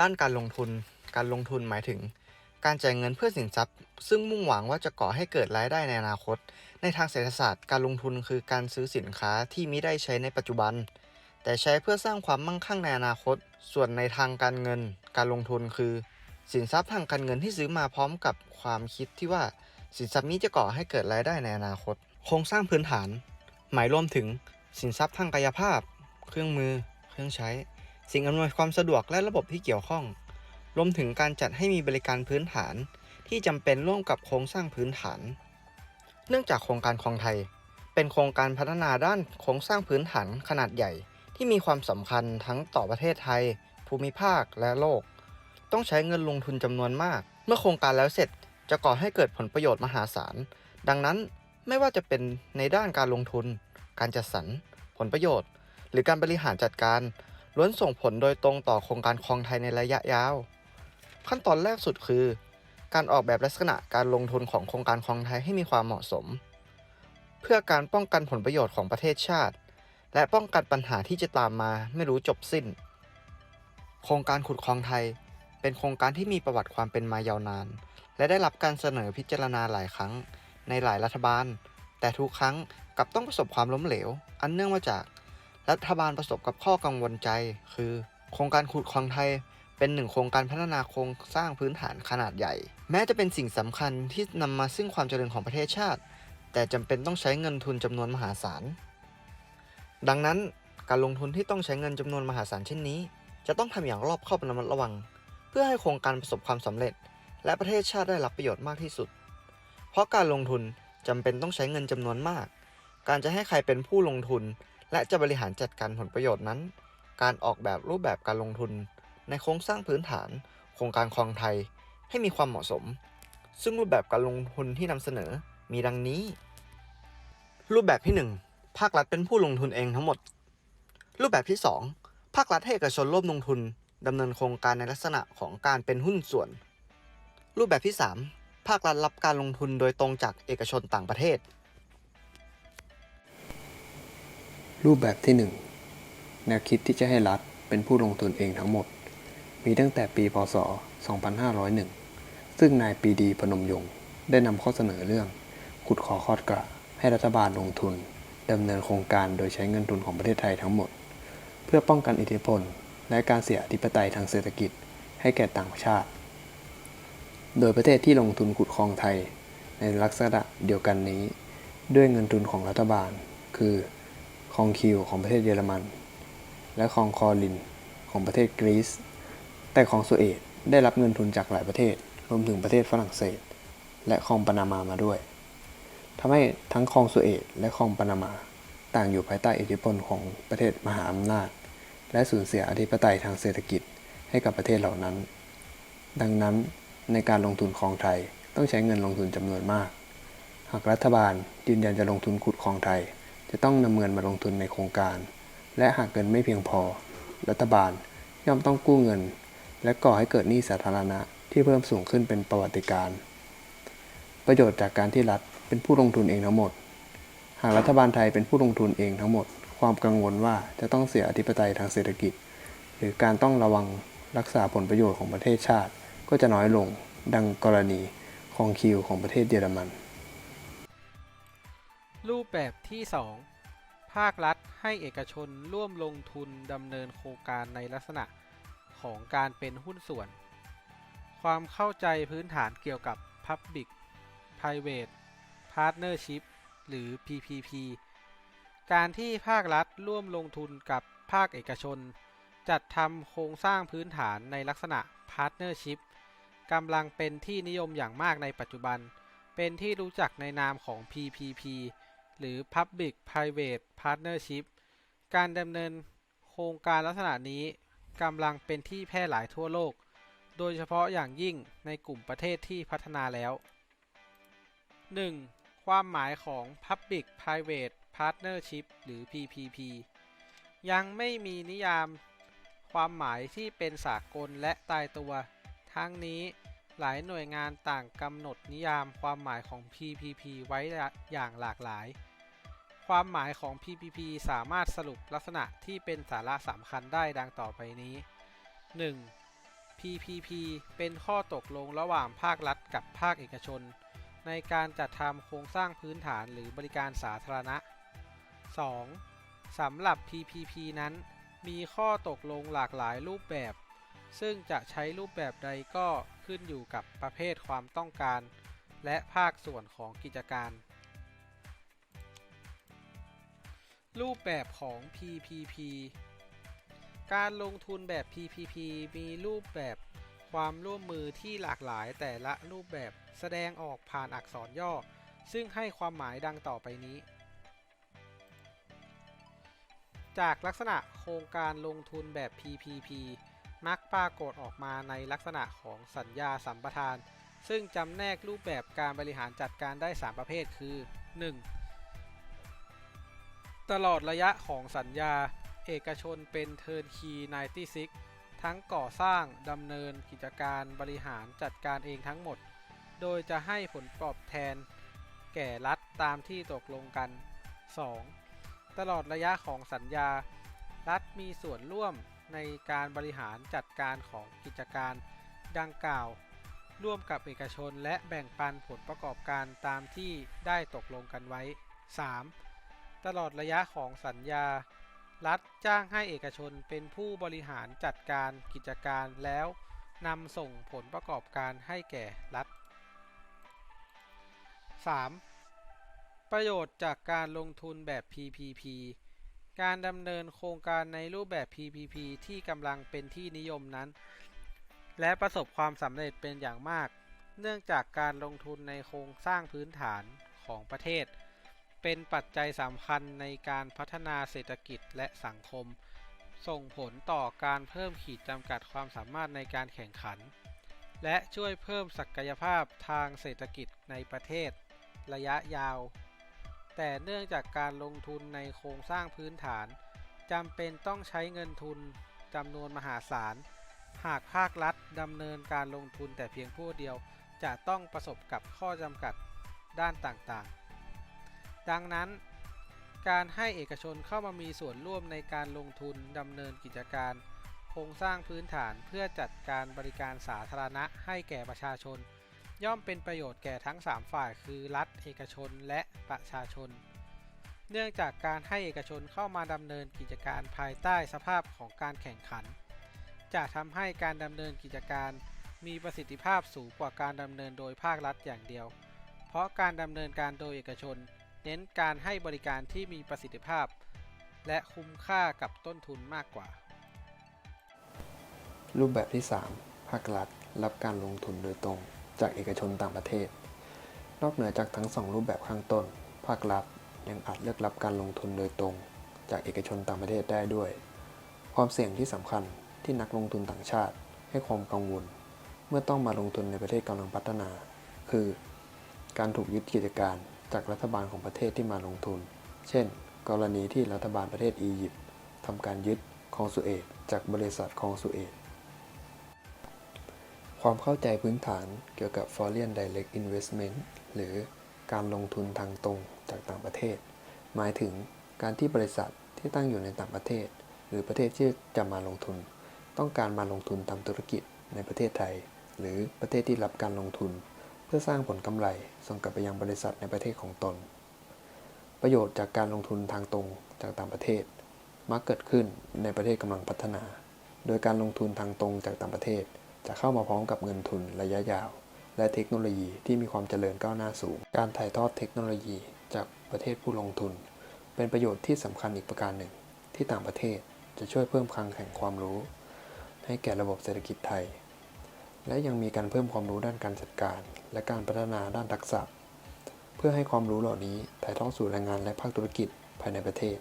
ด้านการลงทุน การลงทุนหมายถึง การจ่ายเงินเพื่อสินทรัพย์ ซึ่งมุ่งหวังว่าจะก่อให้เกิดรายได้ในอนาคต ในทางเศรษฐศาสตร์ การลงทุนคือการซื้อสินค้าที่มิได้ใช้ในปัจจุบัน แต่ใช้เพื่อสร้างความมั่งคั่งในอนาคต ส่วนในทางการเงิน การลงทุนคือ สินทรัพย์ทางการเงินที่ซื้อมาพร้อมกับความคิดที่ว่าสินทรัพย์นี้จะก่อให้เกิดรายได้ในอนาคต โครงสร้างพื้นฐาน หมายรวมถึงสินทรัพย์ทางกายภาพ เครื่องมือ เครื่องใช้ สิ่งอำนวยความสะดวกและระบบที่เกี่ยวข้อง รวมถึงการจัดให้มีบริการพื้นฐาน ที่จำเป็นร่วมกับโครงสร้างพื้นฐาน เนื่องจากโครงการคลองไทย เป็นโครงการพัฒนาด้านโครงสร้างพื้นฐานขนาดใหญ่ ที่มีความสำคัญทั้งต่อประเทศไทย ภูมิภาคและโลก ต้องใช้เงินลงทุนจำนวนมาก เมื่อโครงการแล้วเสร็จจะก่อให้เกิดผลประโยชน์มหาศาล ดังนั้นไม่ว่าจะเป็นในด้านการลงทุน การจัดสรร ผลประโยชน์ หรือการบริหารจัดการ ล้วนส่งผลโดยตรงต่อโครงการคลองไทยในระยะยาว ขั้นตอนแรกสุดคือ การออกแบบลักษณะการลงทุนของโครงการคลองไทยให้มีความเหมาะสม เพื่อการป้องกันผลประโยชน์ของประเทศชาติ และป้องกันปัญหาที่จะตามมาไม่รู้จบสิ้น โครงการขุดคลองไทย เป็นโครงการที่มีประวัติความเป็นมายาวนาน และได้รับการเสนอพิจารณาหลายครั้ง ในหลายรัฐบาล แต่ทุกครั้งกลับต้องประสบความล้มเหลว อันเนื่องมาจาก รัฐบาลประสบกับข้อกังวลใจ คือ โครงการขุดคลองไทย เป็นหนึ่งโครงการพัฒนาโครงสร้างพื้นฐานขนาดใหญ่ แม้จะเป็นสิ่งสำคัญที่นำมาซึ่งความเจริญของประเทศชาติ แต่จำเป็นต้องใช้เงินทุนจำนวนมหาศาล ดังนั้นการลงทุนที่ต้องใช้เงินจำนวนมหาศาลเช่นนี้ จะต้องทำอย่างรอบคอบระมัดระวัง เพื่อให้โครงการประสบความสำเร็จ และประเทศชาติได้รับประโยชน์มากที่สุด เพราะการลงทุนจำเป็นต้องใช้เงินจำนวนมาก การจะให้ใครเป็นผู้ลงทุน และจะบริหารจัดการผลประโยชน์นั้น การออกแบบรูปแบบการลงทุน ในโครงสร้างพื้นฐาน โครงการคลองไทยให้มีความเหมาะสม ซึ่งรูปแบบการลงทุนที่นำเสนอมีดังนี้ รูปแบบที่ 1 ภาครัฐเป็นผู้ลงทุนเองทั้งหมด รูปแบบที่ 2 ภาครัฐให้เอกชนร่วมลงทุนดำเนินโครงการในลักษณะของการเป็นหุ้นส่วน รูปแบบที่ 3 ภาครัฐรับการลงทุนโดยตรงจากเอกชนต่างประเทศ รูปแบบที่ 1 แนวคิดที่จะให้รัฐเป็นผู้ลงทุนเองทั้งหมด มีตั้งแต่ปีพศ 2501 ซึ่งนายปีดีพนมยงค์ได้นำข้อเสนอเรื่องขุดขอคอดกระให้รัฐบาลลงทุนดำเนินโครงการโดยใช้เงินทุนของประเทศไทยทั้งหมด เพื่อป้องกันอิทธิพล และการเสียอธิปไตยทางเศรษฐกิจให้แก่ต่างชาติ โดยประเทศที่ลงทุนขุดคลองไทย ในลักษณะเดียวกันนี้ ด้วยเงินทุนของรัฐบาล คือ คลองคิวของประเทศเยอรมัน และคลองคอลินของประเทศกรีซ แต่คลองสุเอตได้รับเงินทุนจากหลายประเทศ รวมถึงประเทศฝรั่งเศส และคลองปานามามาด้วยทำให้ทั้งคลองสุเอตและคลองปานามา ต่างอยู่ภายใต้อิทธิพลของประเทศมหาอำนาจ และสูญเสียอธิปไตยทางเศรษฐกิจให้กับประเทศเหล่านั้น ดังนั้นในการลงทุนคลองไทยต้องใช้เงินลงทุนจำนวนมาก หากรัฐบาลยืนยันจะลงทุนขุดคลองไทย จะต้องนำเงินมาลงทุนในโครงการ และหากเงินไม่เพียงพอ รัฐบาลย่อมต้องกู้เงิน และก่อให้เกิดหนี้สาธารณะที่เพิ่มสูงขึ้นเป็นประวัติการประโยชน์จากการที่รัฐเป็นผู้ลงทุนเองทั้งหมด หากรัฐบาลไทยเป็นผู้ลงทุนเองทั้งหมด ความกังวลว่าจะต้องเสียอธิปไตยทางเศรษฐกิจ หรือการต้องระวังรักษาผลประโยชน์ของประเทศชาติ ก็จะน้อยลง ดังกรณีคองคิวของประเทศเยอรมัน รูปแบบที่ 2 ภาครัฐให้เอกชนร่วมลงทุนดำเนินโครงการในลักษณะของการเป็นหุ้นส่วน ความเข้าใจพื้นฐานเกี่ยวกับ Public Private Partnership หรือ PPP การที่ภาครัฐร่วมลงทุนกับภาคเอกชน จัดทำโครงสร้างพื้นฐานในลักษณะ Partnership กำลังเป็นที่นิยมอย่างมากในปัจจุบัน เป็นที่รู้จักในนามของ PPP หรือ Public Private Partnership การดำเนินโครงการลักษณะนี้กำลังเป็นที่แพร่หลายทั่วโลก โดยเฉพาะอย่างยิ่งในกลุ่มประเทศที่พัฒนาแล้ว 1. ความหมายของ Public Private Partnership หรือ PPP ยังไม่มีนิยามความหมายที่เป็นสากลและตายตัว ทั้งนี้หลายหน่วยงานต่างกำหนดนิยามความหมายของ PPP ไว้อย่างหลากหลาย ความหมายของ PPP สามารถสรุปลักษณะที่เป็นสาระสำคัญได้ดังต่อไปนี้ 1. PPP เป็นข้อตกลงระหว่างภาครัฐกับภาคเอกชน ในการจัดทำโครงสร้างพื้นฐานหรือบริการสาธารณะ 2. สำหรับ PPP นั้น มีข้อตกลงหลากหลายรูปแบบ ซึ่งจะใช้รูปแบบใดก็ขึ้นอยู่กับประเภทความต้องการ และภาคส่วนของกิจการ รูปแบบของ PPP การลงทุนแบบ PPP มีรูปแบบความร่วมมือที่หลากหลายแต่ละรูปแบบแสดงออกผ่านอักษรย่อ ซึ่งให้ความหมายดังต่อไปนี้ จากลักษณะโครงการลงทุนแบบ PPP มักปรากฏออกมาในลักษณะของสัญญาสัมปทาน ซึ่งจำแนกรูปแบบการบริหารจัดการได้ 3 ประเภทคือ 1. ตลอดระยะของสัญญา เอกชนเป็น Turnkey 96 ทั้งก่อสร้างดำเนินกิจการบริหารจัดการเองทั้งหมด โดยจะให้ผลตอบแทน แก่รัฐตามที่ตกลงกัน 2. ตลอดระยะของสัญญา รัฐมีส่วนร่วมในการบริหารจัดการของกิจการดังกล่าว ร่วมกับเอกชนและแบ่งปันผลประกอบการตามที่ได้ตกลงกันไว้ 3. ตลอดระยะของสัญญา รัฐจ้างให้เอกชนเป็นผู้บริหารจัดการกิจการแล้วนำส่งผลประกอบการให้แก่รัฐ 3. ประโยชน์จากการลงทุนแบบ PPP การดำเนินโครงการในรูปแบบ PPP ที่กำลังเป็นที่นิยมนั้น และประสบความสำเร็จเป็นอย่างมาก เนื่องจากการลงทุนในโครงสร้างพื้นฐานของประเทศ เป็นปัจจัยสำคัญในการพัฒนาเศรษฐกิจและสังคม ส่งผลต่อการเพิ่มขีดจำกัดความสามารถในการแข่งขัน และช่วยเพิ่มศักยภาพทางเศรษฐกิจในประเทศ ระยะยาว แต่เนื่องจากการลงทุนในโครงสร้างพื้นฐานจำเป็นต้องใช้เงินทุนจำนวนมหาศาล หากภาครัฐดำเนินการลงทุนแต่เพียงผู้เดียว จะต้องประสบกับข้อจำกัดด้านต่างๆ ดังนั้น การให้เอกชนเข้ามามีส่วนร่วมในการลงทุนดำเนินกิจการโครงสร้างพื้นฐานเพื่อจัดการบริการสาธารณะให้แก่ประชาชน ย่อมเป็นประโยชน์แก่ทั้ง 3 ฝ่ายคือรัฐเอกชนและประชาชน เนื่องจากการให้เอกชนเข้ามาดำเนินกิจการภายใต้สภาพของการแข่งขัน จะทำให้การดำเนินกิจการมีประสิทธิภาพสูงกว่าการดำเนินโดยภาครัฐอย่างเดียว เพราะการดำเนินการโดยเอกชน เน้นการให้บริการที่มีประสิทธิภาพ และคุ้มค่ากับต้นทุนมากกว่า รูปแบบที่ 3 ภาครัฐ รับการลงทุนโดยตรง จากเอกชนต่างประเทศ นอกเหนือจากทั้งสองรูปแบบข้างต้น ภาครัฐยังอาจเลือกรับการลงทุนโดยตรง จากเอกชนต่างประเทศได้ด้วย ความเสี่ยงที่สำคัญที่นักลงทุนต่างชาติ ให้ความกังวล เมื่อต้องมาลงทุนในประเทศกำลังพัฒนา คือ การถูกยึดกิจการ จากรัฐบาลของประเทศที่มาลงทุน เช่น กรณีที่รัฐบาลประเทศอียิปต์ทำการยึดคลองสุเอตจากบริษัทคลองสุเอตความเข้าใจพื้นฐานเกี่ยวกับ Foreign Direct Investment หรือการลงทุนทางตรงจากต่างประเทศ หมายถึงการที่บริษัทที่ตั้งอยู่ในต่างประเทศ หรือประเทศที่จะมาลงทุน ต้องการมาลงทุนทำธุรกิจในประเทศไทย หรือประเทศที่รับการลงทุน พื่อสร้างผลกำไรส่งกลับไปยังบริษัทในประเทศของตน ประโยชน์จากการลงทุนทางตรงจากต่างประเทศ มักเกิดขึ้นในประเทศกำลังพัฒนา โดยการลงทุนทางตรงจากต่างประเทศ จะเข้ามาพร้อมกับเงินทุนระยะยาว และเทคโนโลยีที่มีความเจริญก้าวหน้าสูง การถ่ายทอดเทคโนโลยีจากประเทศผู้ลงทุน เป็นประโยชน์ที่สำคัญอีกประการหนึ่ง ที่ต่างประเทศจะช่วยเพิ่มคลังแห่งความรู้ ให้แก่ระบบเศรษฐกิจไทย และยังมีการเพิ่มความรู้ด้านการจัดการ และการพัฒนาด้านทักษะ เพื่อให้ความรู้เหล่านี้ถ่ายทอดสู่แรงงานและภาคธุรกิจภายในประเทศ